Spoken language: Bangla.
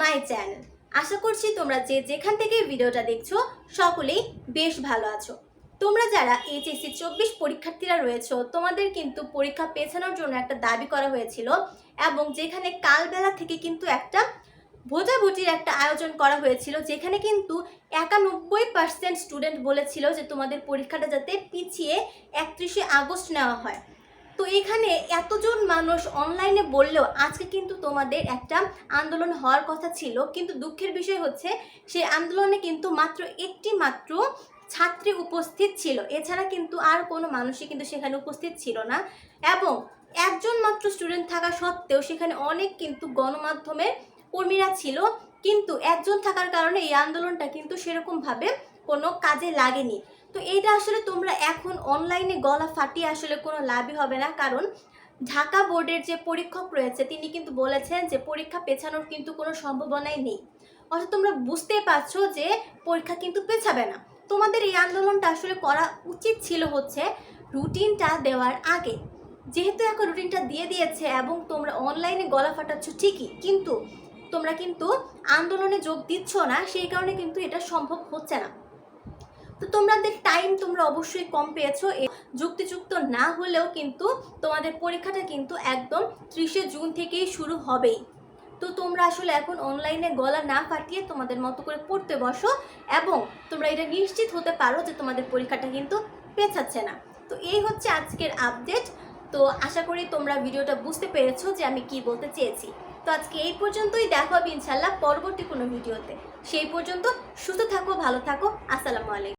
মাই চ্যানেল আশা করছি তোমরা যে যেখান থেকে ভিডিওটা দেখছ, সকলেই বেশ ভালো আছো। তোমরা যারা এইচএসসি চব্বিশ পরীক্ষার্থীরা রয়েছো, তোমাদের কিন্তু পরীক্ষা পেছানোর জন্য একটা দাবি করা হয়েছিল এবং যেখানে কালবেলা থেকে কিন্তু একটা ভোজাভুজির একটা আয়োজন করা হয়েছিল, যেখানে কিন্তু একানব্বই পার্সেন্ট স্টুডেন্ট বলেছিল যে তোমাদের পরীক্ষাটা যাতে পিছিয়ে একত্রিশে আগস্ট নেওয়া হয়। তো এখানে এতজন মানুষ অনলাইনে বললেও আজকে কিন্তু তোমাদের একটা আন্দোলন হওয়ার কথা ছিল। কিন্তু দুঃখের বিষয় হচ্ছে, সেই আন্দোলনে কিন্তু মাত্র একটি মাত্র ছাত্রী উপস্থিত ছিল। এছাড়া কিন্তু আর কোনো মানুষই কিন্তু সেখানে উপস্থিত ছিল না। এবং একজন মাত্র স্টুডেন্ট থাকা সত্ত্বেও সেখানে অনেক কিন্তু গণমাধ্যমের কর্মীরা ছিল। কিন্তু একজন থাকার কারণে এই আন্দোলনটা কিন্তু সেরকমভাবে কোনো কাজে লাগেনি। তো এইটা আসলে তোমরা এখন অনলাইনে গলা ফাটিয়ে আসলে কোনো লাভই হবে না। কারণ ঢাকা বোর্ডের যে পরীক্ষক রয়েছে, তিনি কিন্তু বলেছেন যে পরীক্ষা পেছানোর কিন্তু কোনো সম্ভাবনাই নেই। অর্থাৎ তোমরা বুঝতেই পারছ যে পরীক্ষা কিন্তু পেছাবে না। তোমাদের এই আন্দোলনটা আসলে করা উচিত ছিল হচ্ছে রুটিনটা দেওয়ার আগে। যেহেতু এখন রুটিনটা দিয়ে দিয়েছে এবং তোমরা অনলাইনে গলা ফাটাচ্ছ ঠিকই, কিন্তু তোমরা কিন্তু আন্দোলনে যোগ দিচ্ছ না, সেই কারণে কিন্তু এটা সম্ভব হচ্ছে না। তো তোমাদের টাইম তোমরা অবশ্যই কম পেয়েছ। যুক্তিযুক্ত না হলেও কিন্তু তোমাদের পরীক্ষাটা কিন্তু একদম ত্রিশে জুন থেকেই শুরু হবেই। তো তোমরা আসলে এখন অনলাইনে গলা না ফাটিয়ে তোমাদের মতো করে পড়তে বসো এবং তোমরা এটা নিশ্চিত হতে পারো যে তোমাদের পরীক্ষাটা কিন্তু পেছাচ্ছে না। তো এই হচ্ছে আজকের আপডেট তো আশা করি তোমরা ভিডিওটা বুঝতে পেরেছ যে আমি কি বলতে চেয়েছি। তো আজকে এই পর্যন্তই, দেখা হবে ইনশাল্লাহ পরবর্তী কোনো ভিডিওতে। সেই পর্যন্ত সুস্থ থাকো, ভালো থাকো। আসসালামু আলাইকুম।